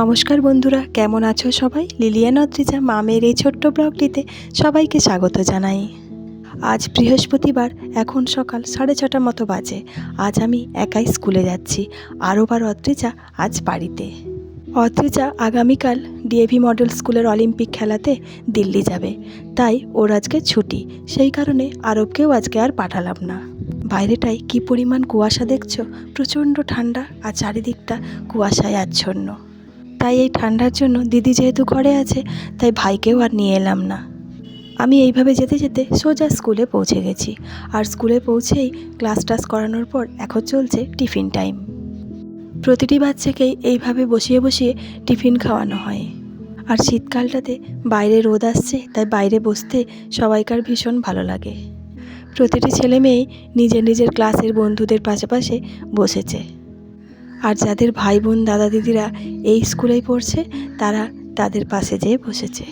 নমস্কার বন্ধুরা, কেমন আছো সবাই? লিলিয়ান অদ্রিজা মামের এই ছোট্ট ব্লগটিতে সবাইকে স্বাগত জানাই। আজ বৃহস্পতিবার, এখন সকাল সাড়ে ছটা মতো বাজে। আজ আমি একাই স্কুলে যাচ্ছি আরোবার অদ্রিজা আজ বাড়িতে। অদ্রিজা আগামীকাল ডিএভি মডেল স্কুলের অলিম্পিক খেলাতে দিল্লি যাবে। তাই ওর আজকে ছুটি, সেই কারণে আরবকেও আজকে আর পাঠালাম না। বাইরেটায় কি পরিমাণ কুয়াশা দেখছ? প্রচণ্ড ঠান্ডা আর চারিদিকটা কুয়াশায় আচ্ছন্ন। তাই এই ঠান্ডার জন্য দিদি যেহেতু ঘরে আছে, তাই ভাইকেও আর নিয়ে এলাম না। আমি এইভাবে যেতে যেতে সোজা স্কুলে পৌঁছে গেছি। আর স্কুলে পৌঁছেই ক্লাস টাস করানোর পর এখন চলছে টিফিন টাইম। প্রতিটি বাচ্চাকেই এইভাবে বসিয়ে বসিয়ে টিফিন খাওয়ানো হয়। আর শীতকালটাতে বাইরে রোদ আসছে, তাই বাইরে বসতে সবাইকার ভীষণ ভালো লাগে। প্রতিটি ছেলে মেয়েই নিজের নিজের ক্লাসের বন্ধুদের পাশাপাশি বসেছে। আর যাদের ভাই বোন দাদা দিদিরা এই স্কুলেই পড়ছে, তারা তাদের পাশে যেয়ে বসেছে।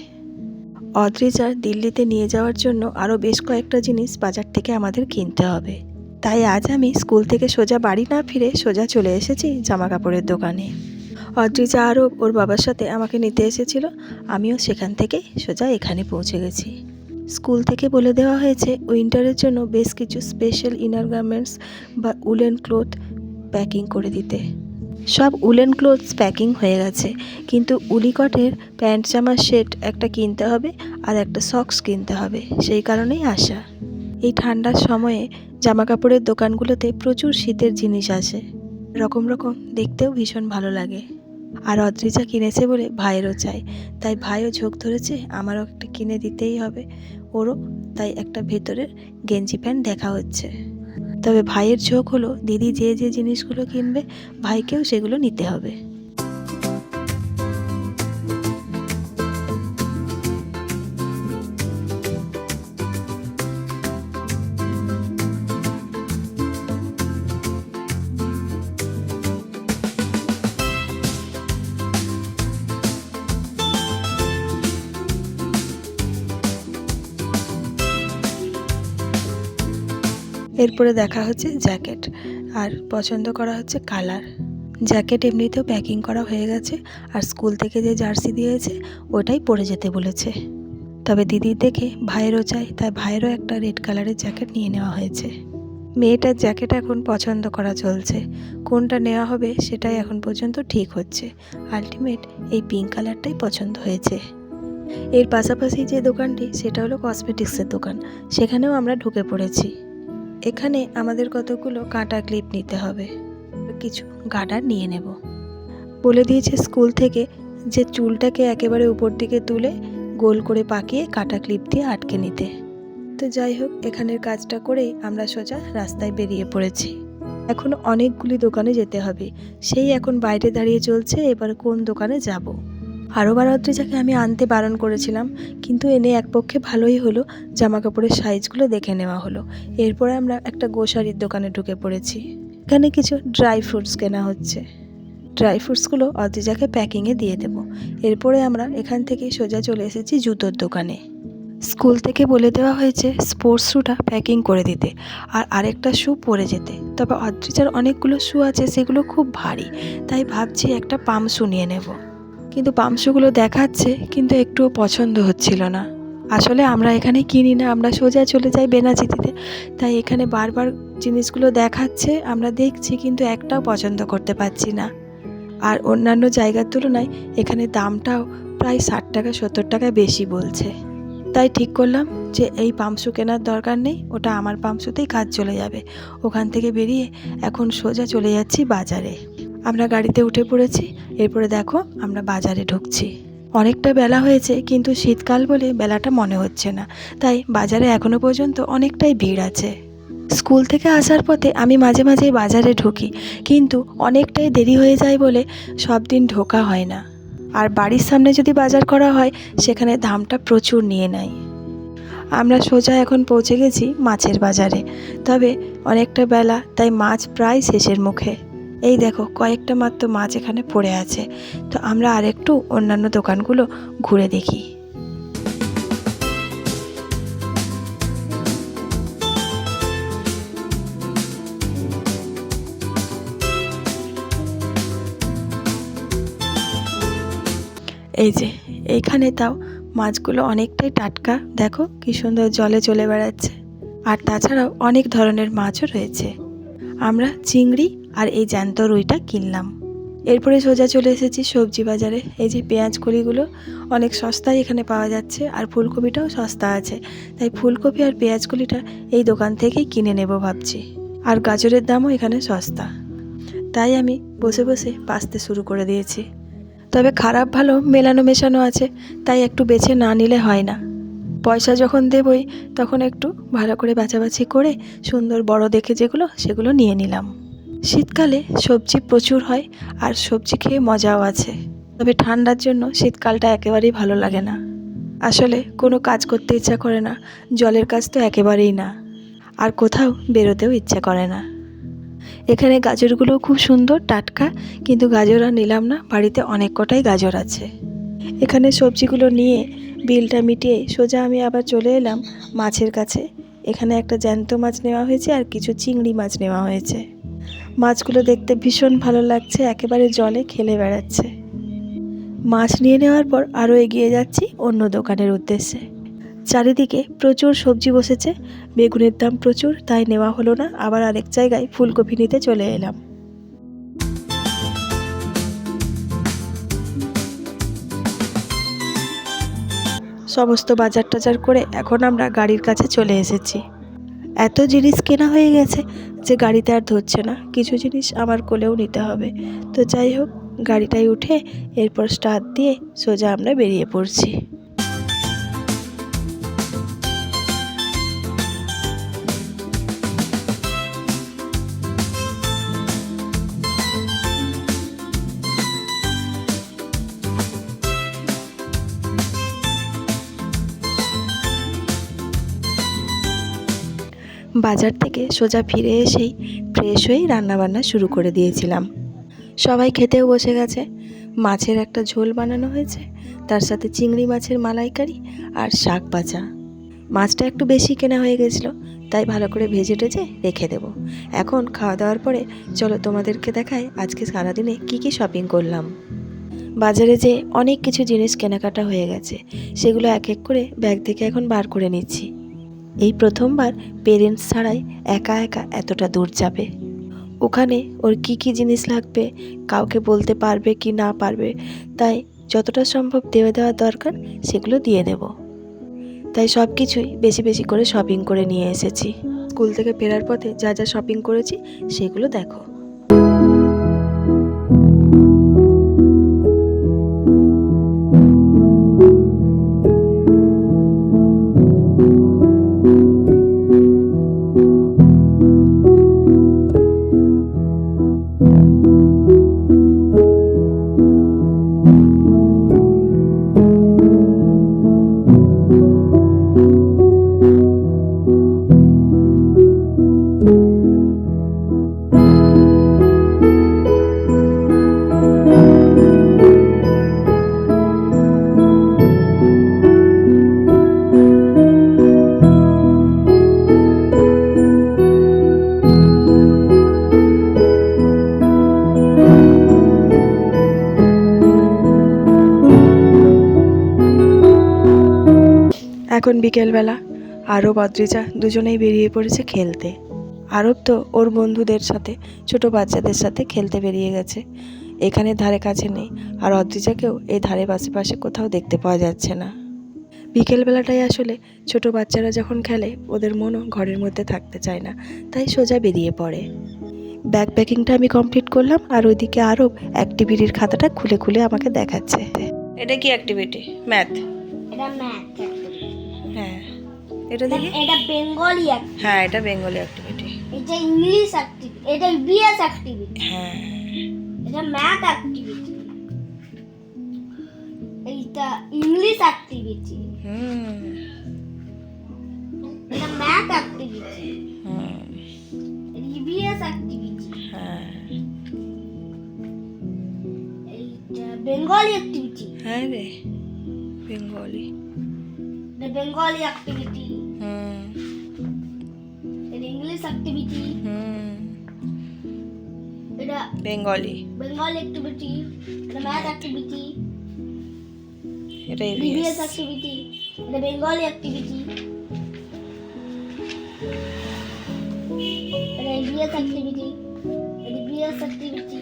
অদ্রিজার দিল্লিতে নিয়ে যাওয়ার জন্য আরও বেশ কয়েকটা জিনিস বাজার থেকে আমাদের কিনতে হবে। তাই আজ আমি স্কুল থেকে সোজা বাড়ি না ফিরে সোজা চলে এসেছি জামা কাপড়ের দোকানে। অদ্রিজা আরও ওর বাবার সাথে আমাকে নিতে এসেছিল, আমিও সেখান থেকে সোজা এখানে পৌঁছে গেছি। স্কুল থেকে বলে দেওয়া হয়েছে, উইন্টারের জন্য বেশ কিছু স্পেশাল ইনার গার্মেন্টস বা উলেন ক্লোথ প্যাকিং করে দিতে। সব উলেন ক্লোথস প্যাকিং হয়ে গেছে। কিন্তু উলিকটের প্যান্ট জামার সেট একটা কিনতে হবে আর একটা সক্স কিনতে হবে, সেই কারণেই আসা। এই ঠান্ডার সময়ে জামা কাপড়ের দোকানগুলোতে প্রচুর শীতের জিনিস আসে। রকম রকম দেখতেও ভীষণ ভালো লাগে। আর অদ্রিজা কিনেছে বলে ভাইয়েরও চাই। তাই ভাইও ঝোঁক ধরেছে, আমারও একটা কিনে দিতেই হবে। ওরও তাই একটা ভেতরের গেঞ্জি প্যান্ট দেখা হচ্ছে। তবে ভাইয়ের ঝোঁক হলো দিদি যে যে জিনিসগুলো কিনবে ভাইকেও সেগুলো নিতে হবে। এরপরে দেখা হচ্ছে জ্যাকেট আর পছন্দ করা হচ্ছে কালার। জ্যাকেট এমনিতেও প্যাকিং করা হয়ে গেছে আর স্কুল থেকে যে জার্সি দিয়েছে, ওটাই পরে যেতে বলেছে। তবে দিদির দেখে ভাইয়েরও চাই, তাই ভাইয়েরও একটা রেড কালারের জ্যাকেট নিয়ে নেওয়া হয়েছে। মেয়েটার জ্যাকেট এখন পছন্দ করা চলছে। কোনটা নেওয়া হবে সেটাই এখন পর্যন্ত ঠিক হচ্ছে। আলটিমেট এই পিঙ্ক কালারটাই পছন্দ হয়েছে। এর পাশাপাশি যে দোকানটি, সেটা হলো কসমেটিক্সের দোকান। সেখানেও আমরা ঢুকে পড়েছি। এখানে আমাদের কতগুলো কাঁটা ক্লিপ নিতে হবে। কিছু গার্ডার নিয়ে নেব। বলে দিয়েছে স্কুল থেকে যে চুলটাকে একেবারে উপর দিকে তুলে গোল করে পাকিয়ে কাঁটা ক্লিপ দিয়ে আটকে নিতে। তো যাই হোক, এখানের কাজটা করেই আমরা সোজা রাস্তায় বেরিয়ে পড়েছি। এখন অনেকগুলি দোকানে যেতে হবে। সেই এখন বাইরে দাঁড়িয়ে চলছে, এবার কোন দোকানে যাব? আরও বারদ্রিজাকে আমি আনতে বারণ করেছিলাম, কিন্তু এনে এক পক্ষে ভালোই হলো জামা কাপড়ের সাইজগুলো দেখে নেওয়া হলো। এরপরে আমরা একটা গোসারির দোকানে ঢুকে পড়েছি। এখানে কিছু ড্রাই ফ্রুটস কেনা হচ্ছে। ড্রাই ফ্রুটসগুলো অদ্রিজাকে প্যাকিংয়ে দিয়ে দেবো। এরপরে আমরা এখান থেকে সোজা চলে এসেছি জুতোর দোকানে। স্কুল থেকে বলে দেওয়া হয়েছে, স্পোর্টস শ্যুটা প্যাকিং করে দিতে, আর আরেকটা শ্যু পরে যেতে। তবে অদ্রিজার অনেকগুলো শ্যু আছে, সেগুলো খুব ভারী, তাই ভাবছি একটা পাম শ্যু নিয়ে নেব। কিন্তু পামশুগুলো দেখাচ্ছে, কিন্তু একটুও পছন্দ হচ্ছিল না। আসলে আমরা এখানে কিনি না, আমরা সোজা চলে যাই বেনাচিতিতে। তাই এখানে বারবার জিনিসগুলো দেখাচ্ছে, আমরা দেখছি, কিন্তু একটাও পছন্দ করতে পারছি না। আর অন্যান্য জায়গার তুলনায় এখানে দামটাও প্রায় ষাট টাকা, সত্তর টাকা বেশি বলছে। তাই ঠিক করলাম যে এই পাম্পশু কেনার দরকার নেই, ওটা আমার পাম্পশুতেই কাজ চলে যাবে। ওখান থেকে বেরিয়ে এখন সোজা চলে যাচ্ছি বাজারে। আমরা গাড়িতে উঠে পড়েছি, এরপরে দেখো আমরা বাজারে ঢুকছি। অনেকটা বেলা হয়েছে, কিন্তু শীতকাল বলে বেলাটা মনে হচ্ছে না। তাই বাজারে এখনও পর্যন্ত অনেকটাই ভিড় আছে। স্কুল থেকে আসার পথে আমি মাঝে মাঝে বাজারে ঢুকি, কিন্তু অনেকটাই দেরি হয়ে যায় বলে সব দিন ঢোকা হয় না। আর বাড়ির সামনে যদি বাজার করা হয়, সেখানে দামটা প্রচুর নিয়ে নেয়। আমরা সোজা এখন পৌঁছে গেছি মাছের বাজারে। তবে অনেকটা বেলা, তাই মাছ প্রায় শেষের মুখে। এই দেখো, কয়েকটা মাত্র মাছ এখানে পড়ে আছে। তো আমরা আরেকটু অন্যান্য দোকানগুলো ঘুরে দেখি। এই যে, এইখানে তাও মাছগুলো অনেকটাই টাটকা। দেখো, কি সুন্দর জলে চলে বেড়াচ্ছে। আর তাছাড়াও অনেক ধরনের মাছও রয়েছে। আমরা চিংড়ি আর এই জ্যান্ত রুইটা কিনলাম। এরপরে সোজা চলে এসেছি সবজি বাজারে। এই যে পেঁয়াজ কলিগুলো অনেক সস্তায় এখানে পাওয়া যাচ্ছে আর ফুলকপিটাও সস্তা আছে। তাই ফুলকপি আর পেঁয়াজ কলিটা এই দোকান থেকেই কিনে নেব ভাবছি। আর গাজরের দামও এখানে সস্তা। তাই আমি বসে বসে বাঁচতে শুরু করে দিয়েছি। তবে খারাপ ভালো মেলানো মেশানো আছে, তাই একটু বেছে না নিলে হয় না। পয়সা যখন দেবই, তখন একটু ভালো করে বাছাবাছি করে সুন্দর বড় দেখে যেগুলো, সেগুলো নিয়ে নিলাম। শীতকালে সবজি প্রচুর হয় আর সবজি খেয়ে মজাও আছে। তবে ঠান্ডার জন্য শীতকালটা একেবারেই ভালো লাগে না। আসলে কোনো কাজ করতে ইচ্ছা করে না, জলের কাজ তো একেবারেই না। আর কোথাও বেরোতেও ইচ্ছা করে না। এখানে গাজরগুলো খুব সুন্দর, টাটকা, কিন্তু গাজর আর নিলাম না, বাড়িতে অনেক কটাই গাজর আছে। এখানে সবজিগুলো নিয়ে বিলটা মিটিয়ে সোজা আমি আবার চলে এলাম মাছের কাছে। এখানে একটা জ্যান্ত মাছ নেওয়া হয়েছে আর কিছু চিংড়ি মাছ নেওয়া হয়েছে। মাছগুলো দেখতে ভীষণ ভালো লাগছে, একেবারে জলে খেলে বেড়াচ্ছে। মাছ নিয়ে নেওয়ার পর আরও এগিয়ে যাচ্ছি অন্য দোকানের উদ্দেশ্যে। চারিদিকে প্রচুর সবজি বসেছে, বেগুনের দাম প্রচুর, তাই নেওয়া হলো না, আবার আরেক জায়গায় ফুলকপি নিতে চলে এলাম। সমস্ত বাজার টাজার করে এখন আমরা গাড়ির কাছে চলে এসেছি। এত জিনিস কেনা হয়ে গেছে যে গাড়িতে আর ধরছে না। কিছু জিনিস আমার কোলেও নিতে হবে। তো যাই হোক, গাড়িটায় উঠে এরপর স্টার্ট দিয়ে সোজা আমরা বেরিয়ে পড়ছি। বাজার থেকে সোজা ফিরে এসেই ফ্রেশ হয়েই রান্নাবান্না শুরু করে দিয়েছিলাম। সবাই খেতেও বসে গেছে। মাছের একটা ঝোল বানানো হয়েছে, তার সাথে চিংড়ি মাছের মালাইকারি আর শাক ভাজা। মাছটা একটু বেশি কেনা হয়ে গেছিল, তাই ভালো করে ভেজে টেজে রেখে দেবো। এখন খাওয়া দাওয়ার পরে চলো তোমাদেরকে দেখাই আজকে সারাদিনে কি কি শপিং করলাম। বাজারে যে অনেক কিছু জিনিস কেনাকাটা হয়ে গেছে, সেগুলো এক এক করে ব্যাগ থেকে এখন বার করে নিচ্ছি। এই প্রথমবার পেরেন্টস ছাড়াই একা একা এতটা দূর যাবে। ওখানে ওর কি কি জিনিস লাগবে, কাউকে বলতে পারবে কি না পারবে, তাই যতটা সম্ভব দেওয়া দেওয়া দরকার সেগুলো দিয়ে দেব। তাই সব কিছুই বেশি বেশি করে শপিং করে নিয়ে এসেছি। স্কুল থেকে ফেরার পথে যা যা শপিং করেছি সেগুলো দেখো। এখন বিকেলবেলা। আরব অদ্রিজা দুজনেই বেরিয়ে পড়েছে খেলতে। আরব তো ওর বন্ধুদের সাথে ছোট বাচ্চাদের সাথে খেলতে বেরিয়ে গেছে। এখানে ধারে কাছে নেই আর অদ্রিজাকেও এই ধারে পাশে পাশে কোথাও দেখতে পাওয়া যাচ্ছে না। বিকেলবেলাটাই আসলে ছোট বাচ্চারা যখন খেলে ওদের মনও ঘরের মধ্যে থাকতে চায় না তাই সোজা বেরিয়ে পড়ে। ব্যাগ প্যাকিংটা আমি কমপ্লিট করলাম আর ওইদিকে আরব অ্যাক্টিভিটির খাতাটা খুলে খুলে আমাকে দেখাচ্ছে। এটা কি অ্যাক্টিভিটি? ম্যাথ? এটা ম্যাথ। হ্যাঁ। এটা দেখি? এটা বেঙ্গলি হ্যাঁ এটা বেঙ্গলি অ্যাক্টিভিটি এটা ইংলিশ অ্যাক্টিভিটি এটা ইবিএস অ্যাক্টিভিটি হ্যাঁ। এটা ম্যাথ অ্যাক্টিভিটি এইটা ইংলিশ অ্যাক্টিভিটি হুম। এটা ম্যাথ অ্যাক্টিভিটি হুম। ইবিএস অ্যাক্টিভিটি হ্যাঁ। এইটা বেঙ্গলি অ্যাক্টিভিটি হ্যাঁ রে বেঙ্গলি। অ্যাক্টিভিটি হুম এটা ইংলিশ অ্যাক্টিভিটি হুম এটা বেঙ্গলি বেঙ্গলি অ্যাক্টিভিটি এটা ম্যাথ অ্যাক্টিভিটি এটা EVS ABS activity. The Bengali activity. The EVS activity. The EVS activity.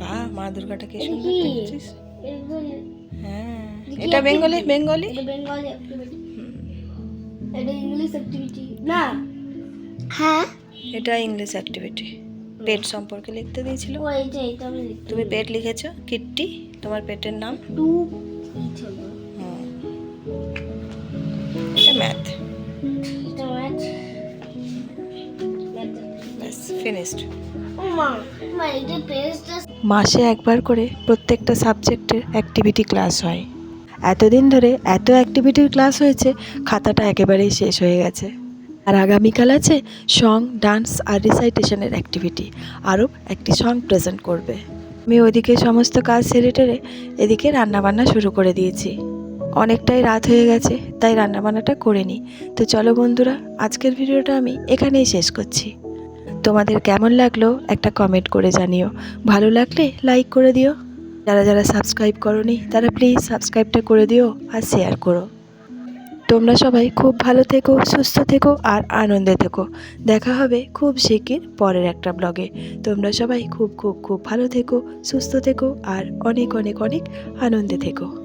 বাহ মা দুর্গাটা কি এটা সুন্দর? দেখছিস Bengali. এটা বেঙ্গলি activity? বেঙ্গলি না হ্যাঁ এটা ইংলিশ অ্যাক্টিভিটি পেট সম্পর্কে লিখতে দিয়েছিল। ও এইটা এইটা আমি লিখতে তুমি পেট লিখেছো? কিট্টি তোমার পেটের নাম? টু। এটা ম্যাথ এটা ম্যাথ ফিনিশড মাসে একবার করে প্রত্যেকটা সাবজেক্টের অ্যাক্টিভিটি ক্লাস হয়। এতদিন ধরে এত অ্যাক্টিভিটির ক্লাস হয়েছে, খাতাটা একেবারেই শেষ হয়ে গেছে। আর আগামীকাল আছে সং ডান্স আর রিসাইটেশনের অ্যাক্টিভিটি আরও একটি সং প্রেজেন্ট করবে। আমি ওইদিকে সমস্ত কাজ সেরে টেরে এদিকে রান্নাবান্না শুরু করে দিয়েছি। অনেকটাই রাত হয়ে গেছে, তাই রান্নাবান্নাটা করে নিই। তো চলো বন্ধুরা, আজকের ভিডিওটা আমি এখানেই শেষ করছি। তোমাদের কেমন লাগল একটা কমেন্ট করে জানিও। ভালো লাগলে লাইক করে দিও। যারা যারা সাবস্ক্রাইব করনি, তারা প্লিজ সাবস্ক্রাইবটা করে দিও আর শেয়ার করো। তোমরা সবাই খুব ভালো থেকো, সুস্থ থেকো আর আনন্দে থেকো। দেখা হবে খুব শিগগির পরের একটা ব্লগে তোমরা সবাই খুব খুব খুব ভালো থেকো, সুস্থ থেকো আর অনেক অনেক অনেক আনন্দে থেকো।